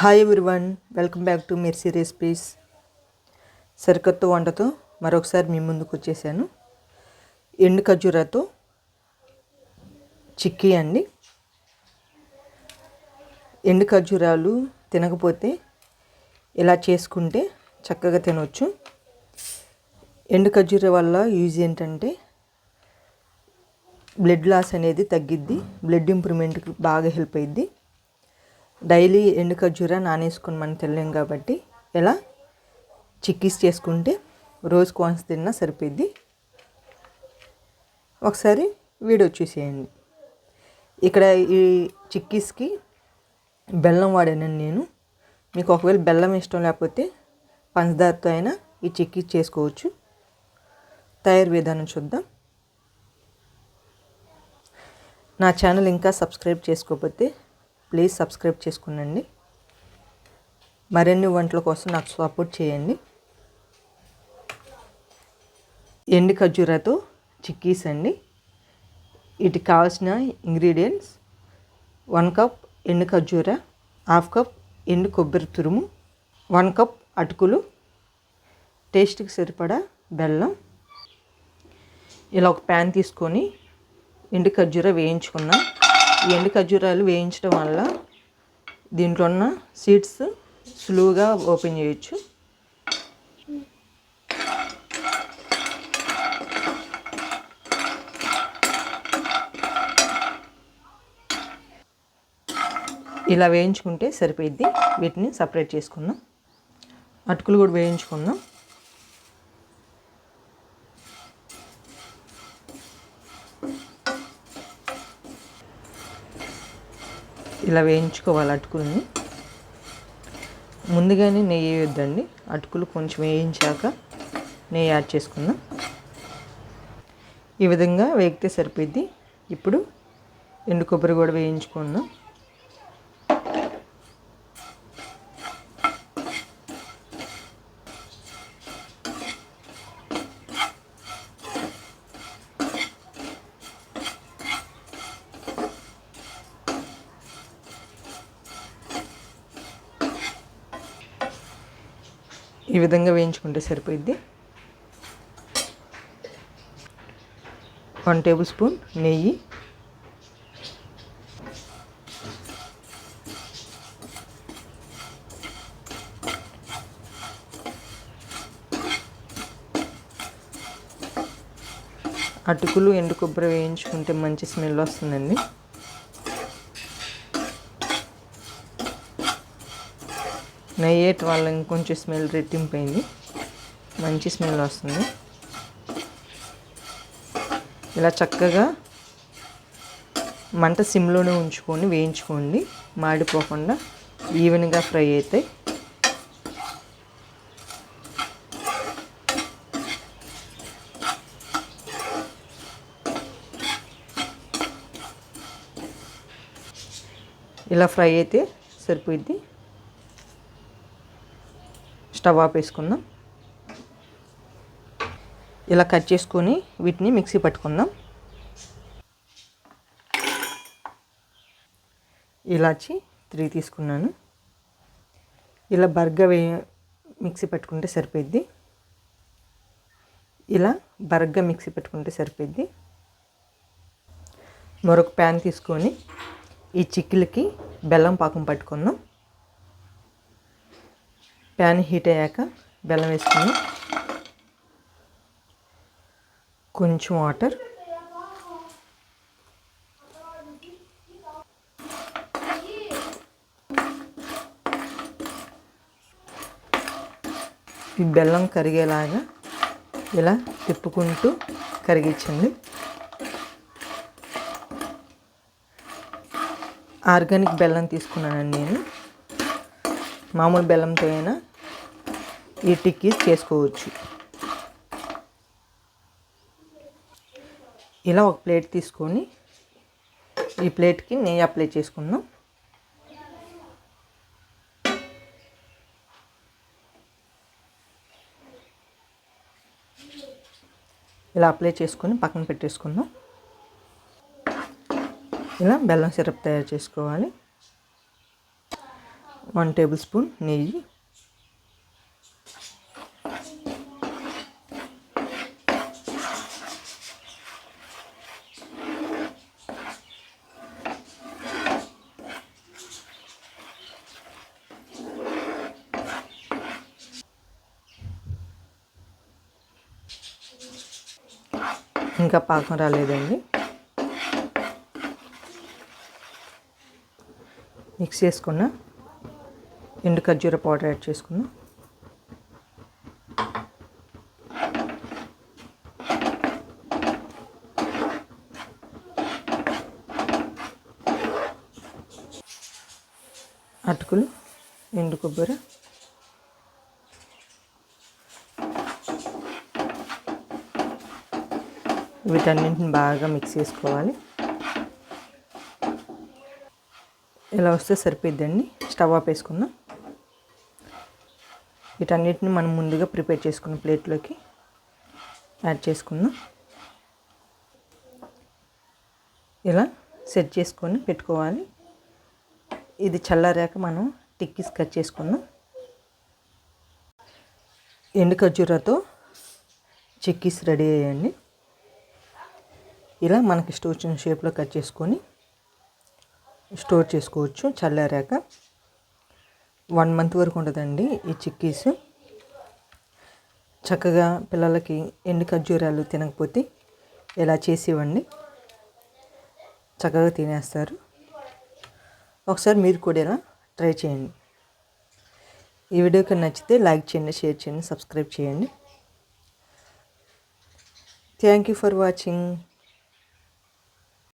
Hi everyone welcome back to Mercy recipes సరికొత్త వంటతో మరొకసారి మీ ముందుకు వచ్చేసాను. ఎండు ఖర్జూరాతో చిక్కీ అండి. ఎండు ఖర్జూరాలు తినకపోతే ఇలా చేసుకుంటే చక్కగా తినవచ్చు ఎండు ఖర్జూర వల్ల యూజ్ ఏంటంటే బ్లడ్ లాస్ అనేది తగ్గిద్ది బ్లడ్ ఇంప్రూవ్మెంట్కి బాగా హెల్ప్ అయ్యిద్ది డైలీ ఎండు ఖర్జూర నానేసుకుని మనం తినలేం కాబట్టి ఇలా చిక్కీస్ చేసుకుంటే రోజు కోన్స్ తిన్నా సరిపోద్ది ఒకసారి వీడియో చూసేయండి. ఇక్కడ ఈ చిక్కీస్కి బెల్లం వాడానండి నేను. మీకు ఒకవేళ బెల్లం ఇష్టం లేకపోతే పంచదారతో అయినా ఈ చిక్కీస్ చేసుకోవచ్చు. తయారు విధానం చూద్దాం. నా ఛానల్ ఇంకా సబ్స్క్రైబ్ చేసుకోకపోతే ప్లీజ్ సబ్స్క్రైబ్ చేసుకునండి. మరిన్ని వంటల కోసం నాకు సపోర్ట్ చేయండి. ఎండు ఖర్జూరాతో చిక్కీస్ అండి. వీటికి కావాల్సిన ఇంగ్రీడియంట్స్ వన్ కప్ ఎండు ఖర్జూర హాఫ్ కప్ ఎండు కొబ్బరి తురుము వన్ కప్ అటుకులు టేస్ట్కి సరిపడా బెల్లం. ఇలా ఒక ప్యాన్ తీసుకొని ఎండు ఖర్జూర వేయించుకున్నాం. ఎండు ఖర్జూరాలు వేయించడం వల్ల దీంట్లో ఉన్న సీడ్స్ సులువుగా ఓపెన్ చేయొచ్చు. ఇలా వేయించుకుంటే సరిపోయిద్ది. వీటిని సపరేట్ చేసుకుందాం. అటుకులు కూడా వేయించుకుందాం. ఇలా వేయించుకోవాలి అటుకుల్ని. ముందుగానే నెయ్యి వేయొద్దండి. అటుకులు కొంచెం వేయించాక నెయ్యి యాడ్ చేసుకుందాం. ఈ విధంగా వేగితే సరిపోద్ది ఇప్పుడు ఎండు కొబ్బరి కూడా వేయించుకుందాం. ఈ విధంగా వేయించుకుంటే సరిపోయిద్ది. వన్ టేబుల్ స్పూన్ నెయ్యి. అటుకులు ఎండు కొబ్బరి వేయించుకుంటే మంచి స్మెల్ వస్తుందండి. నెయ్యేటి వల్ల ఇంకొంచెం స్మెల్ రెట్టింపైంది. మంచి స్మెల్ వస్తుంది. ఇలా చక్కగా మంట సిమ్లోనే ఉంచుకొని వేయించుకోండి. మాడిపోకుండా ఈవెన్గా ఫ్రై అవుతాయి ఇలా ఫ్రై అయితే సరిపోయిద్ది. స్టవ్ ఆపేసుకుందాం. ఇలా కట్ చేసుకొని వీటిని మిక్సీ పట్టుకుందాం. ఇలాచి త్రీ తీసుకున్నాను. ఇలా బర్గా వే మిక్సీ పెట్టుకుంటే సరిపోద్ది ఇలా బర్గా మిక్సీ పెట్టుకుంటే సరిపోద్ది మరొక ప్యాన్ తీసుకొని ఈ చిక్కులకి బెల్లం పాకం పట్టుకుందాం. ప్యాన్ హీట్ అయ్యాక బెల్లం వేసుకుని కొంచెం వాటర్. ఈ బెల్లం కరిగేలాగా ఇలా తిప్పుకుంటూ కరిగించండి. ఆర్గానిక్ బెల్లం తీసుకున్నానండి నేను. మామూలు బెల్లంతో అయినా ఈ టిక్కీస్ చేసుకోవచ్చు. ఇలా ఒక ప్లేట్ తీసుకొని ఈ ప్లేట్కి నెయ్యి అప్లై చేసుకుందాం. ఇలా అప్లై చేసుకొని పక్కన పెట్టేసుకుందాం. ఇలా బెల్లం సిరప్ తయారు చేసుకోవాలి. వన్ టేబుల్ స్పూన్ నెయ్యి. ఇంకా పాకం రాలేదండి. మిక్స్ చేసుకున్న ఎండు ఖర్జూర పౌడర్ యాడ్ చేసుకున్నా. అటుకులు ఎండు కొబ్బరి వీటన్నింటిని బాగా మిక్స్ చేసుకోవాలి. ఇలా వస్తే సరిపోద్దండి స్టవ్ ఆఫ్ వేసుకుందాం వీటన్నిటిని మనం ముందుగా ప్రిపేర్ చేసుకున్న ప్లేట్లోకి యాడ్ చేసుకుందాం. ఇలా సెట్ చేసుకొని పెట్టుకోవాలి. ఇది చల్లారాక మనం టిక్కీస్ కట్ చేసుకుందాం. ఎండు ఖర్జూరాతో చిక్కీస్ రెడీ అయ్యండి. ఇలా మనకి ఇష్టం వచ్చిన షేప్లో కట్ చేసుకొని స్టోర్ చేసుకోవచ్చు చల్లారాక. వన్ మంత్ వరకు ఉంటుందండి ఈ చిక్కీస్. చక్కగా పిల్లలకి ఎండు ఖర్జూరాలు తినకపోతే ఇలా చేసి ఇవ్వండి చక్కగా తినేస్తారు. ఒకసారి మీరు కూడా ఇలా ట్రై చేయండి. ఈ వీడియోకి నచ్చితే లైక్ చేయండి షేర్ చేయండి సబ్స్క్రైబ్ చేయండి. Thank you for watching.